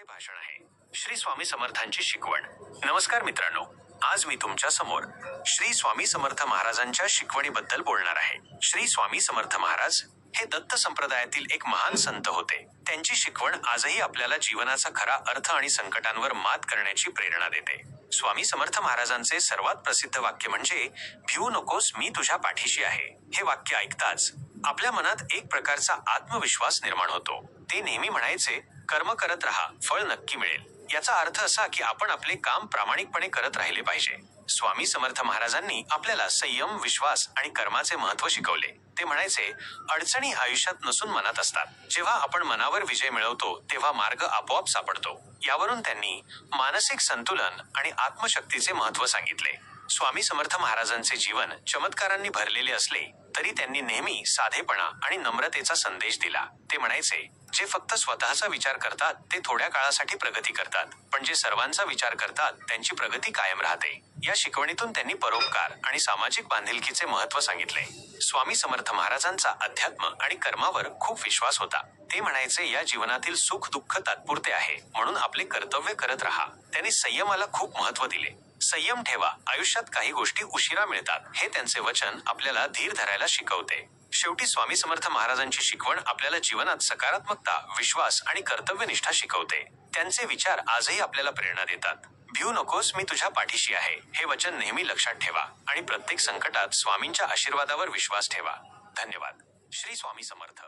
आजचे भाषण आहे. श्री स्वामी समर्थांची शिकवण. नमस्कार मित्रांनो आज मी तुमच्यासमोर श्री स्वामी समर्थ महाराजांच्या शिकवणीबद्दल बोलणार आहे. श्री स्वामी समर्थ महाराज हे दत्त संप्रदायातील एक महान संत होते. त्यांची शिकवण आजही आपल्याला जीवनाचा खरा अर्थ आणि संकटांवर मात करण्याची प्रेरणा देते. स्वामी समर्थ महाराजांचे सर्वात प्रसिद्ध वाक्य म्हणजे भिवू नकोस मी तुझ्या पाठीशी आहे. हे वाक्य ऐकताच आपल्या मनात एक प्रकारचा आत्मविश्वास निर्माण होतो. ते नेहमी म्हणायचे कर्म करत राहा फळ नक्की मिळेल. याचा अर्थ असा की आपण आपले काम प्रामाणिकपणे करत राहिले पाहिजे. स्वामी समर्थ महाराजांनी आपल्याला संयम विश्वास आणि कर्माचे महत्त्व शिकवले. ते म्हणायचे अडचणी आयुष्यात नसून मनात असतात. जेव्हा आपण मनावर विजय मिळवतो तेव्हा मार्ग आपोआप सापडतो. यावरून त्यांनी मानसिक संतुलन आणि आत्मशक्तीचे महत्त्व सांगितले. स्वामी समर्थ महाराजांचे जीवन चमत्कारांनी भरलेले असले तरी त्यांनी नेहमी साधेपणा आणि नम्रतेचा संदेश दिला. ते म्हणायचे जे फक्त स्वतःचा विचार करतात ते थोड्या काळासाठी प्रगती करतात. पण जे सर्वांचा विचार करतात त्यांची प्रगती कायम राहते. या शिकवणीतून त्यांनी परोपकार आणि सामाजिक बांधिलकीचे महत्त्व सांगितले. स्वामी समर्थ महाराजांचा अध्यात्म आणि कर्मावर खूप विश्वास होता. ते म्हणायचे या जीवनातील सुख दुःख तात्पुरते आहे. म्हणून आपले कर्तव्य करत राहा. त्यांनी संयमाला खूप महत्त्व दिले. संयम ठेवा. आयुष्यात काही गोष्टी उशिरा मिळतात. हे त्यांचे वचन आपल्याला धीर धरायला शिकवते. शेवटी स्वामी समर्थ महाराजांची शिकवण आपल्याला जीवनात सकारात्मकता विश्वास आणि कर्तव्यनिष्ठा शिकवते. त्यांचे विचार आजही आपल्याला प्रेरणा देतात. भिऊ नकोस मी तुझ्या पाठीशी आहे. हे वचन नेहमी लक्षात ठेवा आणि प्रत्येक संकटात स्वामींच्या आशीर्वादावर विश्वास ठेवा. धन्यवाद. श्री स्वामी समर्थ.